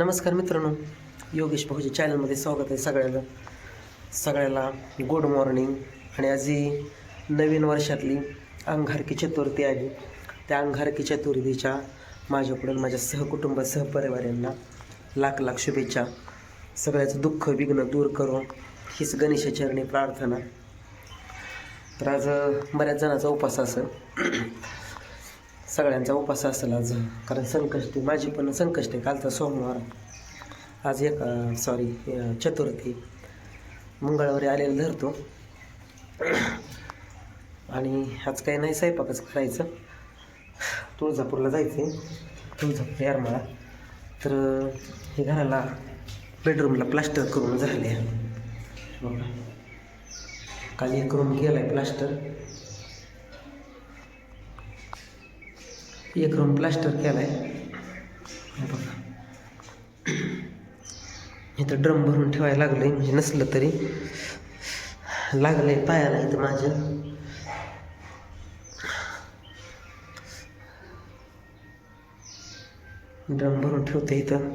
नमस्कार मित्रांनो योगेश भाऊजी चॅनलमध्ये स्वागत आहे सगळ्याला सगळ्याला गुड मॉर्निंग आणि आज ही नवीन वर्षातली अंगारकी चतुर्थी आली त्या अंगारकी चतुर्थीच्या माझ्याकडून माझ्या सहकुटुंब सहपरिवारांना लाख लाख शुभेच्छा. सगळ्याचं दुःख विघ्न दूर करो हीच गणेशाचरणी प्रार्थना. तर आज बऱ्याच जणांचा उपास असं सगळ्यांचा उपास असेल आज. कारण संकष्टी माझी पण संकष्टी कालचा सोमवार. आज एक सॉरी चतुर्थी. मंगळवारी आलेलं धरतो. आणि आज काही नाही स्वयंपाकच करायचं. तुळजापूरला जायचं आहे तुळजापूर यारमाळा. तर हे घराला बेडरूमला प्लास्टर करून झाले. बघा. काल एक रूम केला आहे प्लास्टर एक रूम प्लास्टर केला आहे बघा. इथं ड्रम भरून ठेवायला लागलं म्हणजे नसलं तरी. लागलं आहे पायाला इथं माझ्या. ड्रम भरून ठेवते इथं.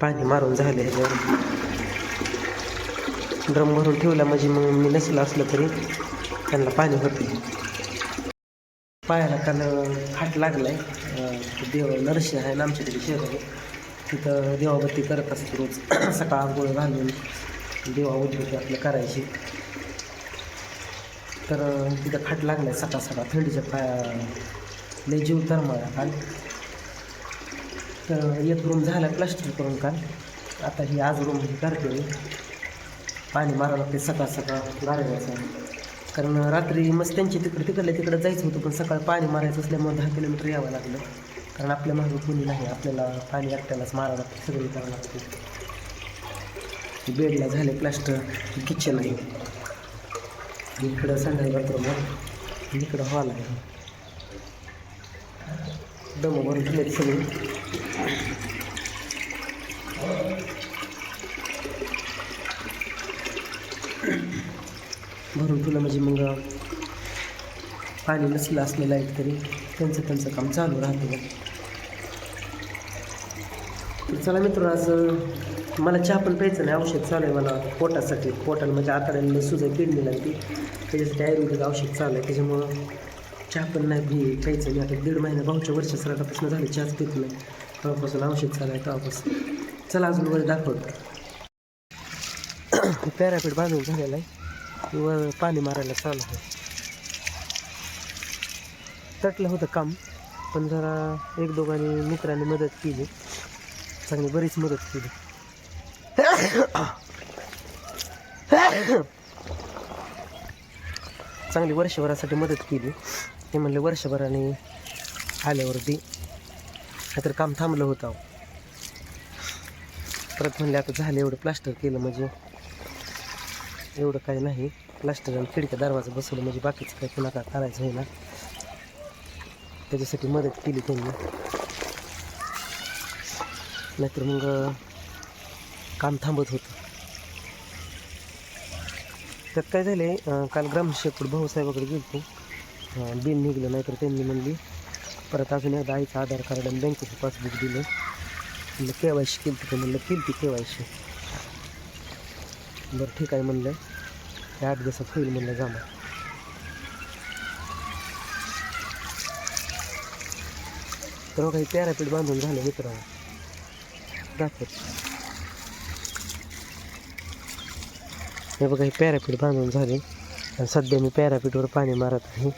पाणी मारून झालं ह्याच्यावर. ड्रम भरून ठेवला म्हणजे मग मी नसलं असलं तरी त्यांना पाणी होते पायाला काल खाट लागलाय. आहे देव नरशी आहे ना आमच्या तिथे शेजारी तिथं देवाबत्ती करत असते रोज. सकाळ आंघोळ घालून देवा उद्योग आपलं करायची. तर तिथं खाट लागलाय सकाळ सकाळ. थंडीच्या पाया लय जीव तर मला काल. तर एक रूम झाला प्लास्टर करून काल. आता ही आज रूम करते पाणी मारावं लागते सकाळ सकाळ. गारव्याचं कारण रात्री मस्त त्यांची तिकडे तिकडल्या तिकडे जायचं होतं पण सकाळी पाणी मारायचं असल्यामुळे दहा किलोमीटर यावं लागलं. कारण आपल्या मागे कोणी नाही आपल्याला पाणी एकट्यालाच मारावं लागतं सगळी करावं लागते. बेडला झाले प्लास्टर किचन आहे. इकडं सांगायला बाथरूम आहे. इकडं हॉल आहे. दम भरून ठेवले सगळे. भरून ठेवलं म्हणजे मग पाणी नसलं असलं लाइट तरी त्यांचं त्यांचं काम चालू राहते तर चला मित्र आज मला चहा पण प्यायचं नाही औषध चालू आहे मला पोटासाठी. पोटाला म्हणजे आतड्याला सुजाय किडनी लागते त्याच्यासाठी आयुर्वेदिक औषध चालू आहे. त्याच्यामुळं चहा पण नाही प्यायचं मी आता दीड महिना भाऊच्या वर्ष सराटापासून झाले चहाच पित नाही. तेव्हापासून औषध चालू आहे तेव्हापासून. चला अजून वर दाखवतो. पॅरापीट बांधून झालेला आहे. किंवा पाणी मारायला चालू आहे. तटलं होतं काम पण जरा एक दोघांनी मित्रांनी मदत केली. चांगली बरीच मदत केली. चांगली वर्षभरासाठी मदत केली. ते म्हणले वर्षभराने आल्यावरती नाहीतर काम थांबलं होतं. परत म्हणले आता झालं एवढं प्लास्टर केलं म्हणजे एवढं काही नाही. प्लास्टर आणि खिडक्या दरवाजा बसवलं म्हणजे बाकीचं काही पुन्हा करायचं आहे ना. त्याच्यासाठी मदत केली त्यांनी. नाहीतर मग काम थांबत होतं. त्यात काय झालं आहे काल ग्रामसेवक भाऊसाहेबाकडे गेलो बिल निघलं नाहीतर त्यांनी म्हणली परत अजून एकदा आईचं आधार कार्ड आणि बँकेचं पासबुक दिलं. म्हणलं के वाय सी केली तिथं म्हणलं केली ती के वाय सी बरं ठीक आहे म्हणलं. हे आठ दिवसात होईल म्हणलं जाणार तर काही पॅरापीट बांधून झालं मित्रांनो. दाखवत हे बघा हे पॅरापीट बांधून झाले. आणि सध्या मी पॅरापीटवर पाणी मारत आहे.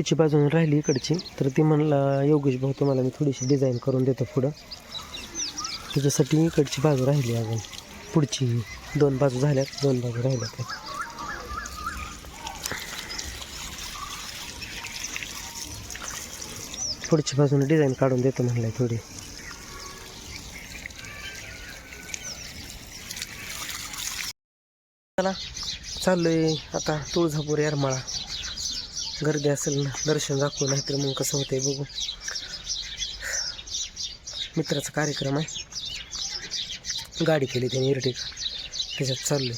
पुढची बाजूने राहिली इकडची. तर ती म्हणला योगेश भाऊ तुम्हाला मी थोडीशी डिझाईन करून देतो पुढं. त्याच्यासाठी इकडची बाजू राहिली अजून. पुढची दोन बाजू झाल्यात दोन बाजू राहिल्या त्या पुढच्या बाजूने डिझाईन काढून देतो म्हणलंय थोडी. चला चाललोय आता तुळजापूर येरमाळा. गर्दी असेल ना दर्शन दाखवू नाहीतर मग कसं होतंय बघू. मित्राचा कार्यक्रम आहे. गाडी केली त्याने इरटिका त्याच्यात चाललोय.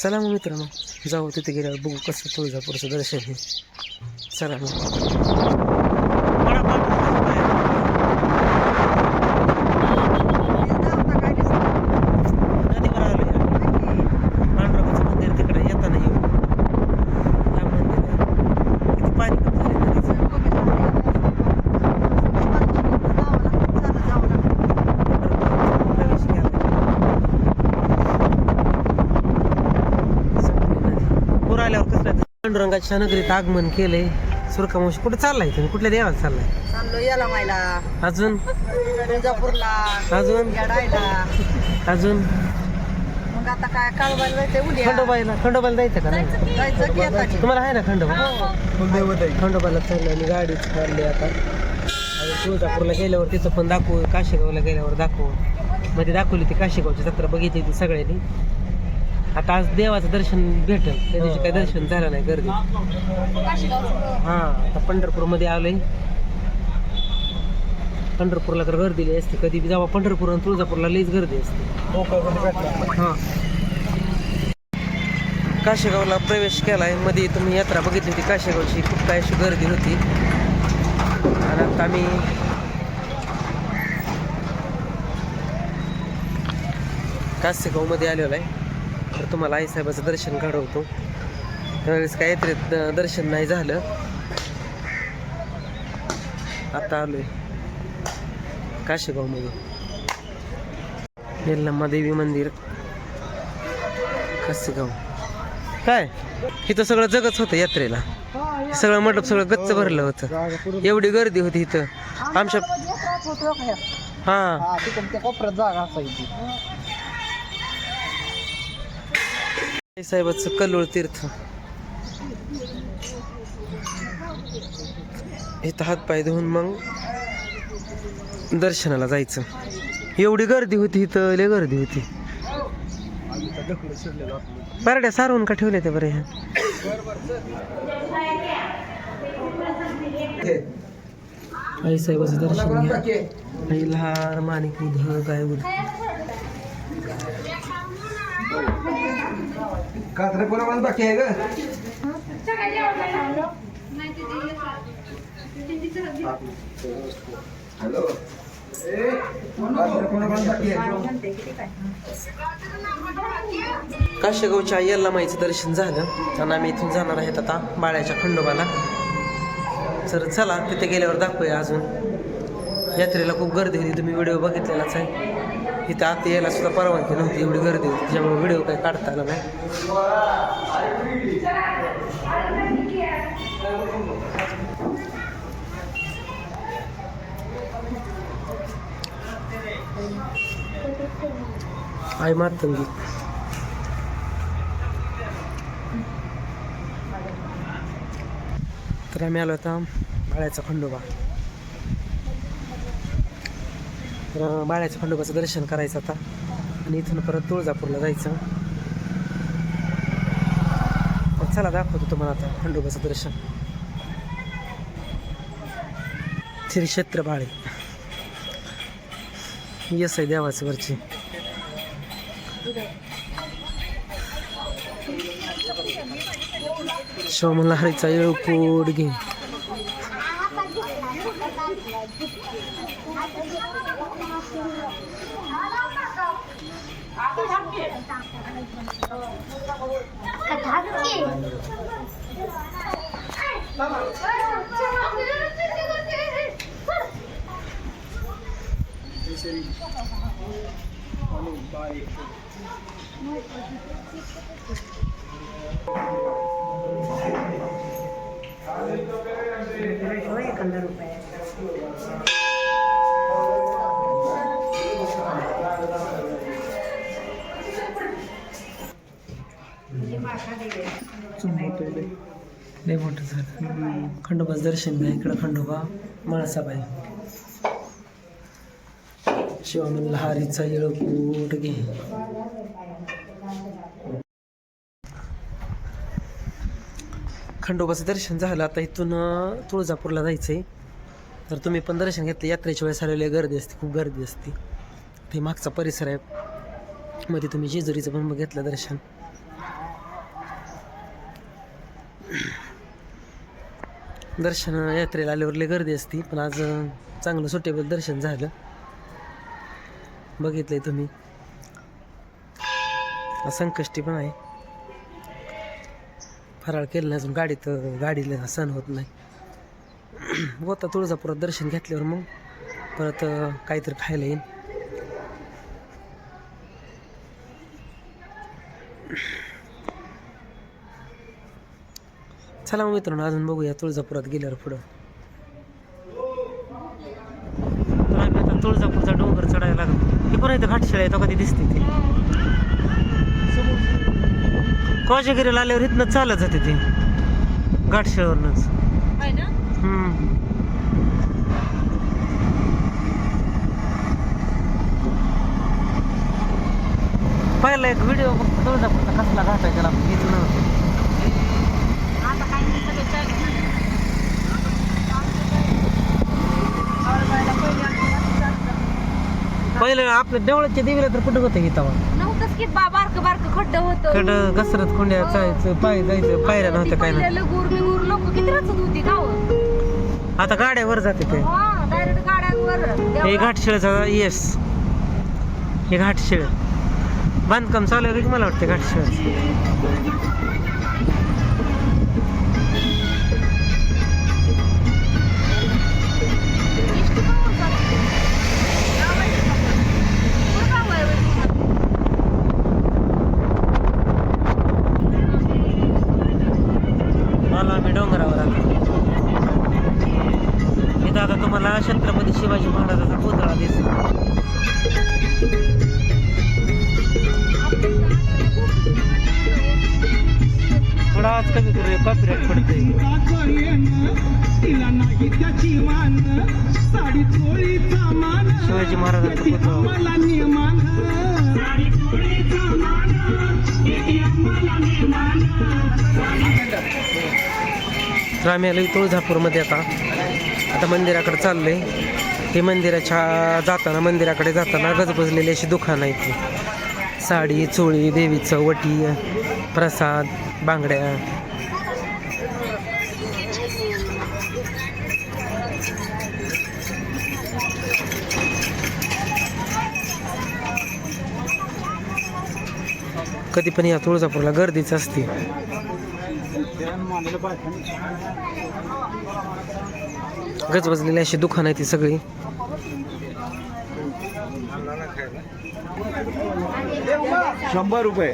चला मग मित्रांनो जाऊ तिथे गेल्यावर बघू कसं तुळजापूरचं दर्शन चला मग नदीवर आलोय पांडुरंगाचं मंदिर तिकडे येताना येऊ हा मंदिर आहे किती पाणी कमी झालंय नदीचं प्रवेश केलाय. संपली नदी. पूर आल्यावर कसं पांडुरंगाच्या नगरीत आगमन केलंय. सुरकामावशी कुठे चाललाय तुम्ही? कुठल्या देवाला चाललाय? चाललो याला मायला अजून? तुळजापूरला. अजून? अजून? मग आता काय काळवायला जायचं उद्या? खंडोबाईला खंडोबाला जायचं का नाही? जायचं की आता. तुम्हाला आहे ना खंडोबा? खंडोबाला चाललं आणि गाडीच काढली आता. आणि तुळजापूरला गेल्यावर तिथं पण दाखवू काशेगावला गेल्यावर दाखवू. मध्ये दाखवली ती काशेगावची जत्रा बघितली ती सगळ्यांनी. आता आज देवाचं दर्शन भेटेल. त्या दिवशी काही दर्शन झालं नाही गर्दी हा आता पंढरपूरमध्ये आलोय. पंढरपूरला तर गर्दी लई असते. कधी बी जेव्हा पंढरपूर आणि तुळजापूरला लईच गर्दी असते. हा. काशेगावला प्रवेश केलाय. मध्ये तुम्ही यात्रा बघितली होती. काशेगावची खूप काय अशी गर्दी होती. आणि आता आम्ही कासेगावमध्ये आलेलो आहे. तर तुम्हाला आईसाहेबाचं दर्शन घडवतो त्यावेळेस द- दर्शन नाही झालं. आता आलोय. काशेगावमध्ये. यल्लम्मा देवी मंदिर. कासेगाव काय? इथं सगळं जगच होतं यात्रेला. सगळं मंडप सगळं गच्च भरलं होतं. एवढी गर्दी होती इथं. आमच्या हा. साहेबाचं कल्लोळ तीर्थ. इथं हातपाय धुवून मग दर्शनाला जायचं. एवढी गर्दी होती इथं लय गर्दी होती. बरड्या सारवून का ठेवल्या त्या बरे आई साहेबाचं दर्शन घ्या. आई लहार माणिक उध काय उध कात्रे पण बाकी आहे ग? हॅलो काशेगावच्या कोणा माईचं यल्लामाईचं दर्शन झालं. आणि आम्ही इथून जाणार आहेत आता बाळ्याच्या खंडोबाला. तर चला तिथे गेल्यावर दाखवूया अजून. यात्रेला खूप गर्दी होती तुम्ही व्हिडिओ बघितलेलाच आहे. इथं आता यायला सुद्धा परवानगी नव्हती एवढी गर्दी होती. त्यामुळे व्हिडिओ काही काढता आला नाही. आई मातंगी तर आम्ही आलो होता बाळ्याचा खंडोबा. तर बाळ्याच्या खंडोबाचं दर्शन करायचं आता. आणि इथून परत तुळजापूरला जायचं. तर चला दाखवतो तुम्हाला आता खंडोबाचं दर्शन. श्री क्षेत्र बाळे. यस आहे देवाचं वरची. सोमलहरीचा येळकोड घे. Oye, cuando lo लय मोठं झालं. खंडोबाचं दर्शन घ्या इकडं खंडोबा माळसाबाई. म्हणला हारीचा येळकूट घे. खंडोबाचं दर्शन झालं आता इथून तुळजापूरला तुळजापूरला जायचंय. तर तुम्ही पण दर्शन घेतलं यात्रेच्या वेळेस आलेली गर्दी असते खूप गर्दी असते. ते मागचा परिसर आहे. मध्ये तुम्ही जेजुरीचं पण घेतलं दर्शन. दर्शन यात्रेला आल्यावर लय गर्दी असते पण आज चांगलं सुटेबल दर्शन झालं. बघितलंय तुम्ही. संकष्टी पण आहे. फराळ केलं नाही अजून गाडीत गाडीला सण होत नाही. होता तुळजापुरात दर्शन घेतल्यावर मग परत काहीतरी खायला येईल चला मग मित्रांनो अजून बघूया तुळजापुरात गेल्यावर पुढं. आता तुळजापूरचा डोंगर चढायला लागलो. हे पण इथं घाटशिळा आहे तो कधी दिसते ते. कोजागिरीला आल्यावर इथनं चालत जाते ते. घाटशिळावरनंच. हम्म. पहिला एक व्हिडिओ तुळजापूरचा कसला घाट आहे त्याला. नव्हतं आता काय नाही सगळे चालू आहे ना. काळबाईला पहिले आपल्या देवळाच्या देवीला तर कुठं होतं इथं नव्हतंच की बा बारक बारक खड्ड होतं. घसरत खोंड्या जायचं पाय जायचं पायऱ्या नव्हत्या काय नाही. लगूर बिगूर लोक किती रचत होती गाव आता गाड्यावर जाते ते. हा डायरेक्ट गाड्यांवर. हे देवळात. घाटशिळचा येस. हे घाटशिळ. बांधकाम चालू आहे की मला वाटतं घाटशिळाचं? तुम्हाला छत्रपती शिवाजी महाराजाचा पुतळा दिसेल. थोडा आवाज कमी करूया कॉपीराईट पडतोय. मान शिवाजी महाराजांचा पुतळा. तर आम्ही आलो तुळजापूरमध्ये आता. आता मंदिराकडे चाललोय. हे मंदिराच्या जाताना मंदिराकडे जाताना गजबजलेली अशी दुकानं आहेत साडी चोळी देवीचं वटी प्रसाद बांगड्या. कधी पण या तुळजापूरला गर्दीच असते. गजबजलेली अशी दुकानं आहे ती सगळी. शंभर रुपये.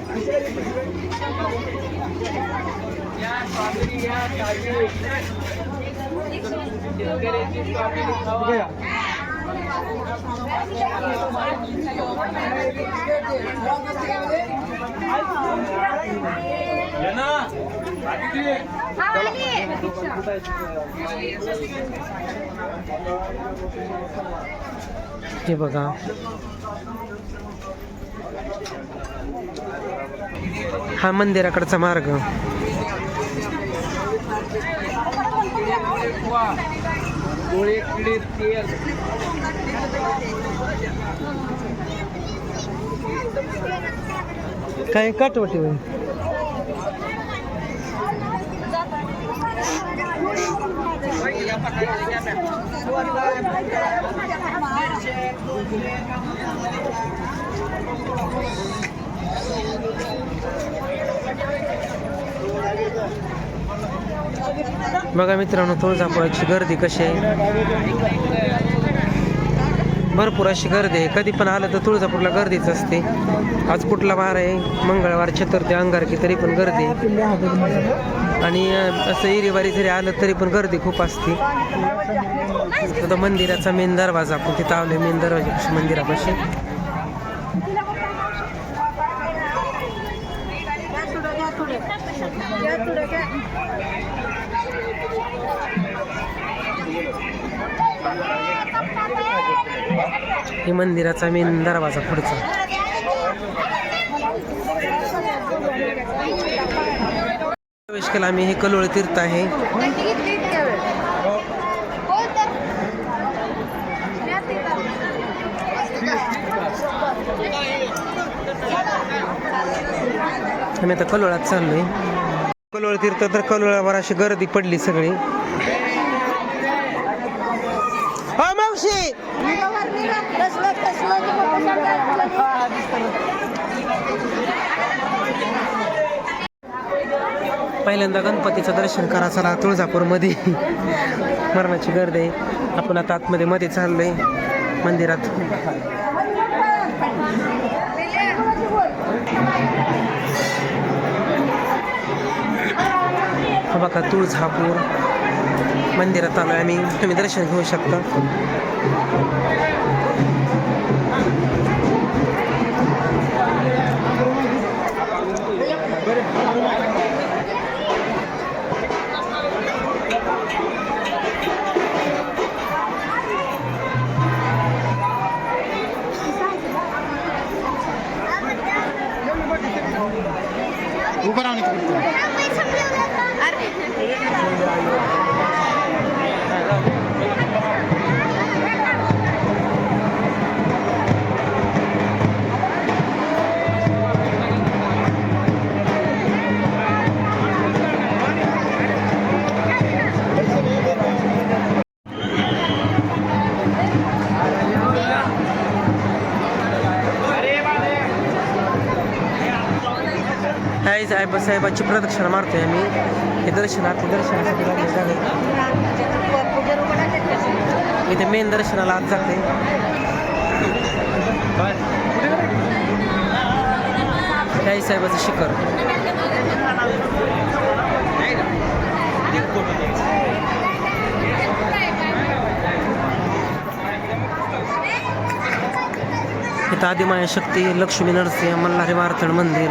हे बघा. हा मंदिराकडचा मार्ग. काय काटवटी होईल बघा मित्रांनो तुळजापुराची गर्दी कशी आहे? भरपूर अशी गर्दी आहे. कधी पण आलं तर तुळजापूरला गर्दीच असते. आज कुठला वार आहे? मंगळवार चतुर्थी अंगारकी तरी पण गर्दी आहे. आणि असं इरीवारी जरी आलं तरी पण गर्दी खूप असते. आता मंदिराचा मेन दरवाजा आपण तिथं आलोय मेन दरवाजापाशी मंदिरापाशी. हे मंदिराचा मेन दरवाजा पुढचा. प्रवेश केला. आम्ही हे कलोळ तीर्थ आहे. आम्ही आता कलोळात चाललोय. कलोळ तीर्थ तर कलोळावर अशी गर्दी पडली सगळी. मावशी! पहिल्यांदा गणपतीचं दर्शन करा चला तुळजापूरमध्ये. मरणाची गर्दी आहे. आपण आता आतमध्ये मध्ये चाललोय मंदिरात. हा बघा तुळजापूर मंदिरात आलोय आम्ही. तुम्ही दर्शन घेऊ शकता. आई साहेब साहेबाची प्रदक्षिणा मारतोय आम्ही. हे दर्शनात दर्शनासाठी लागले इथे मेन दर्शनाला आज जाते. आई साहेबाचं शिखर? इथं आदिमाया शक्ती लक्ष्मी नरसिंह मल्हारी मारथड मंदिर.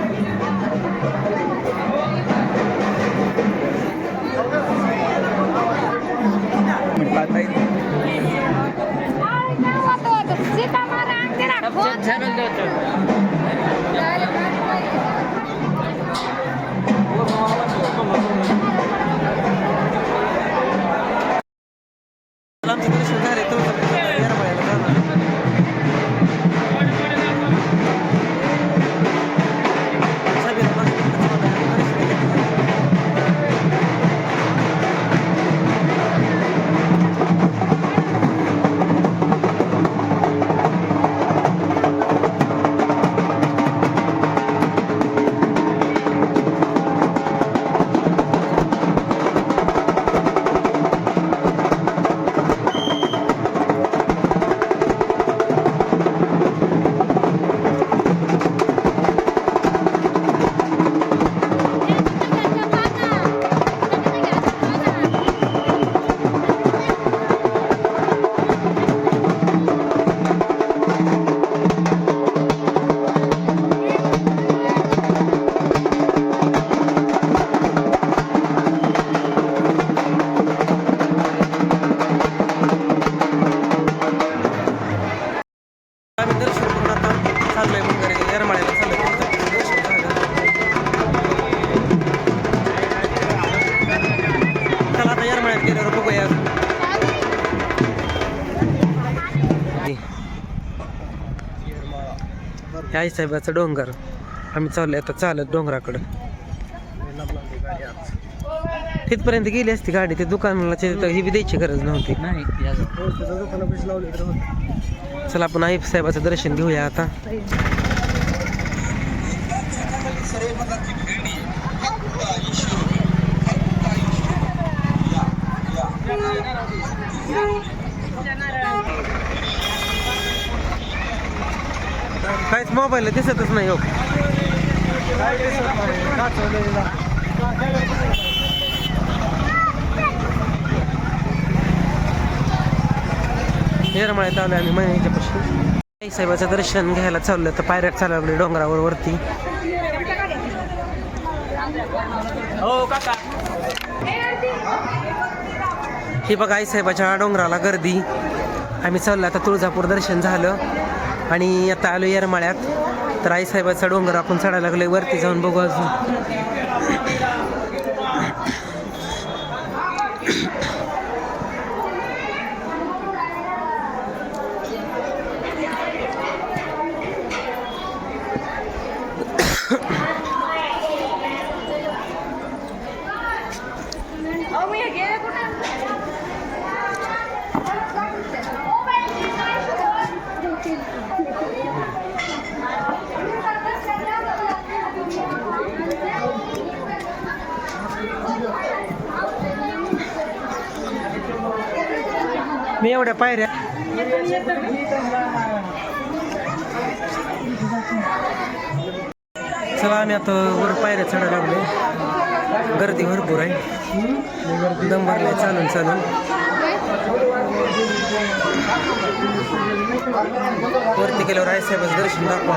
हे आई साहेबाचं डोंगर. आम्ही चाललोय आता चालत डोंगराकडं. तिथपर्यंत गेली असती गाडी ते दुकानाला ही बी द्यायची गरज नव्हती. चला आपण आई साहेबाचं दर्शन घेऊया आता. काहीच मोबाईल दिसतच नाही हो. येरमाळ्यात आलो आम्ही महिन्याच्या पाशी आई साहेबाचं दर्शन घ्यायला चाललं तर पायऱ्यात चालू लागले डोंगरावर वरती. ही बघा आईसाहेबाच्या डोंगराला गर्दी. आम्ही चाललो आता तुळजापूर दर्शन झालं. आणि आता आलो येरमाळ्यात. तर आईसाहेबाचा डोंगर आपण चढायला लागलोय वरती जाऊन बघू अजून. Oh, we are getting मी एवढ्या पायऱ्या. चला आम्ही आता वर पायऱ्या चढायला लागलो गर्दी भरपूर आहे. दम भरलाय चालून चालून. वरती गेल्यावर आईसाहेबाचं दर्शन दाखवा.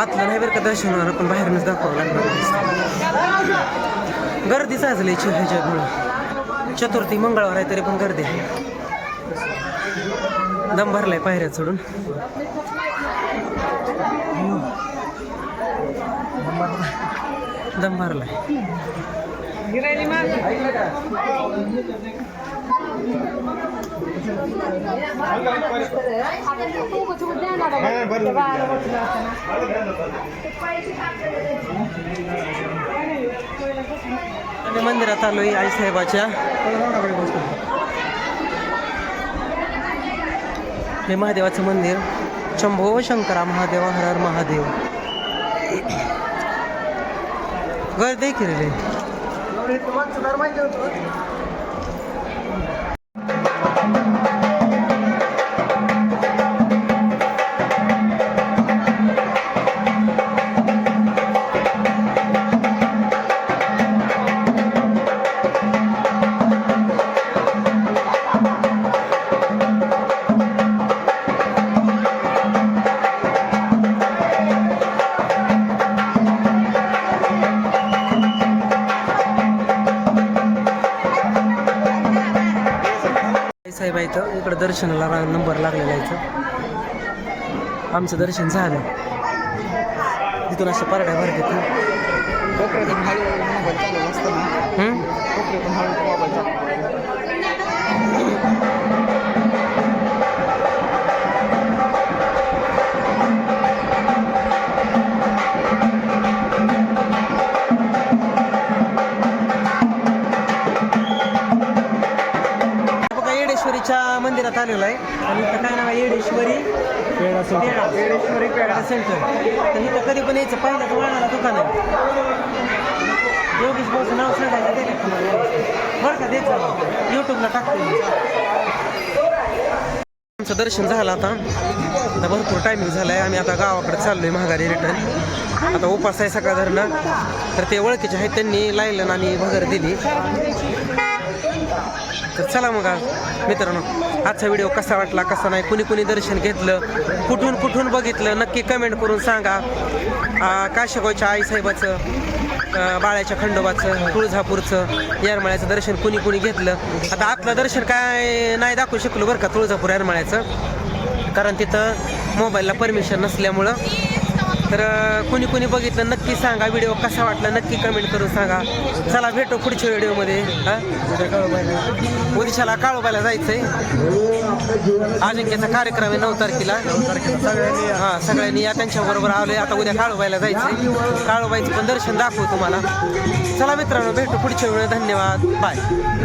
आतलं नाही बरं का दर्शन होणार पण बाहेरूनच दाखवावं लागणार. गर्दी साजली ह्याच्यामुळं. चतुर्थी मंगळवार आहे तरी पण गर्दी आहे. दम भरलाय पायऱ्या चढून. दम भरलाय. आम्ही मंदिरात आलोय आईसाहेबाच्या हे महादेवाचं मंदिर. शंभो शंकरा महादेव हर हर महादेव. गर्दी आहे. दर्शनाला रा- नंबर लागलेला इथं. आमचं दर्शन झालं. तिथून असं परड्या भरते येडेश्वरीच्या मंदिरात आलेलो आहे. आणि इथं काय नाव आहे? येडेश्वरी पेढा येडेश्वरी पेढा. सेंटर तर इथं कधी पण यायचं. पहिल्याच वळणाला दुकान आहे. योगेश भाऊचं नाव सांगायचं ते का तुम्हाला? बरं का द्यायचं यूट्यूबला टाकतो मी. आमचं दर्शन झालं आता. आता भरपूर टायमिंग झालं आहे आम्ही आता गावाकडे चाललोय महागारी रिटर्न आता उपास आहे सकाळ धरणं तर ते ओळखीचे आहेत त्यांनी लायलन आणि भगर दिली. तर चला मग आज. मित्रांनो आजचा व्हिडिओ कसा वाटला कसा नाही कुणी कुणी दर्शन घेतलं कुठून कुठून बघितलं नक्की कमेंट करून सांगा. आ, आईसाहेबाचं बाळ्याच्या खंडोबाचं तुळजापूरचं येरमाळ्याचं दर्शन कुणी कुणी घेतलं. आता आतलं दर्शन काय नाही दाखवू शकलो बरं का तुळजापूर येरमाळ्याचं. कारण तिथं मोबाईलला परमिशन नसल्यामुळं तर कुणी कुणी बघितलं नक्की सांगा. व्हिडिओ कसा वाटला नक्की कमेंट करून सांगा. चला भेटू पुढच्या व्हिडिओमध्ये. हा? उदिशाला काळोबाला जायचंय. अजिंक्यचा कार्यक्रम आहे नऊ तारखेला. हा सगळ्यांनी या त्यांच्या बरोबर आलोय. आता उद्या काळोबाईला जायचंय. काळोबाईचं पण दर्शन दाखवू तुम्हाला. चला मित्रांनो भेटू पुढच्या वेळ धन्यवाद. बाय